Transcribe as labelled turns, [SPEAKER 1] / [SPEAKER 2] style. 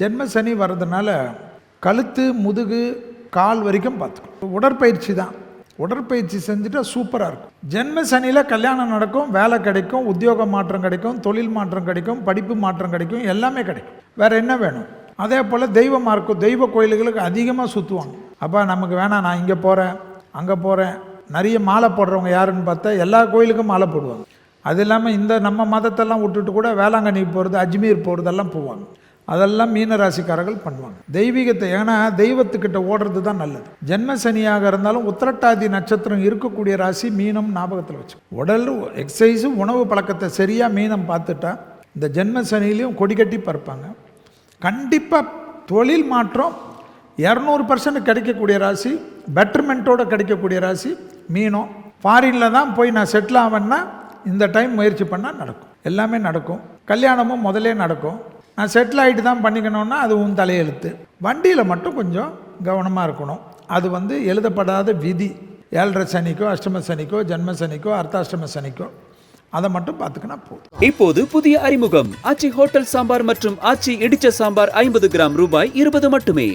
[SPEAKER 1] ஜென்ம சனி வர்றதுனால கழுத்து முதுகு கால் வரைக்கும் பார்த்துக்கும் உடற்பயிற்சி தான். உடற்பயிற்சி செஞ்சுட்டா சூப்பராக இருக்கும். ஜென்ம சனியில் கல்யாணம் நடக்கும் வேலை கிடைக்கும் உத்தியோக மாற்றம் கிடைக்கும் தொழில் மாற்றம் கிடைக்கும் படிப்பு மாற்றம் கிடைக்கும் எல்லாமே கிடைக்கும். வேறு என்ன வேணும்? அதே போல் தெய்வ இருக்கும். தெய்வ கோயில்களுக்கு அதிகமாக சுற்றுவாங்க அப்போ நமக்கு வேணாம் நான் இங்கே போகிறேன் அங்கே போகிறேன் நிறைய மாலை போடுறவங்க யாருன்னு பார்த்தா எல்லா கோயிலுக்கும் மாலை போடுவாங்க. அது இல்லாமல் இந்த நம்ம மதத்தெல்லாம் விட்டுட்டு கூட வேளாங்கண்ணிக்கு போகிறது அஜ்மீர் போகிறதெல்லாம் போவாங்க. அதெல்லாம் மீன ராசிக்காரர்கள் பண்ணுவாங்க. தெய்வீகத்தை ஏன்னா தெய்வத்துக்கிட்ட ஓடுறது தான் நல்லது. ஜென்ம சனியாக இருந்தாலும் உத்திரட்டாதி நட்சத்திரம் இருக்கக்கூடிய ராசி மீனம் ஞாபகத்தில் வச்சு. உடல் எக்ஸசைஸு உணவு பழக்கத்தை சரியாக மீனம் பார்த்துட்டா இந்த ஜென்ம சனிலையும் கொடி கட்டி பறப்பாங்க. கண்டிப்பாக தொழில் மாற்றம் இரநூறு பர்சன்ட் கிடைக்கக்கூடிய ராசி பெட்டர்மெண்ட்டோடு கிடைக்கக்கூடிய ராசி மீனம். ஃபாரினில் தான் போய் நான் செட்டில் ஆவேன்னா இந்த டைம் முயற்சி பண்ணால் நடக்கும். எல்லாமே நடக்கும். கல்யாணமும் முதலே நடக்கும். நான் செட்டில் ஆகிட்டு தான் பண்ணிக்கணும்னா அது உன் தலையெழுத்து. வண்டியில் மட்டும் கொஞ்சம் கவனமாக இருக்கணும். அது வந்து எழுதப்படாத விதி. ஏழரை சனிக்கோ அஷ்டம சனிக்கோ ஜென்ம சனிக்கோ அர்த்தாஷ்டம சனிக்கோ. அதை மட்டும் பார்த்துக்கினா போதும்.
[SPEAKER 2] இப்போது புதிய அறிமுகம். ஆச்சி ஹோட்டல் சாம்பார் மற்றும் ஆச்சி இடிச்ச சாம்பார் ஐம்பது கிராம் ரூபாய் இருபது மட்டுமே.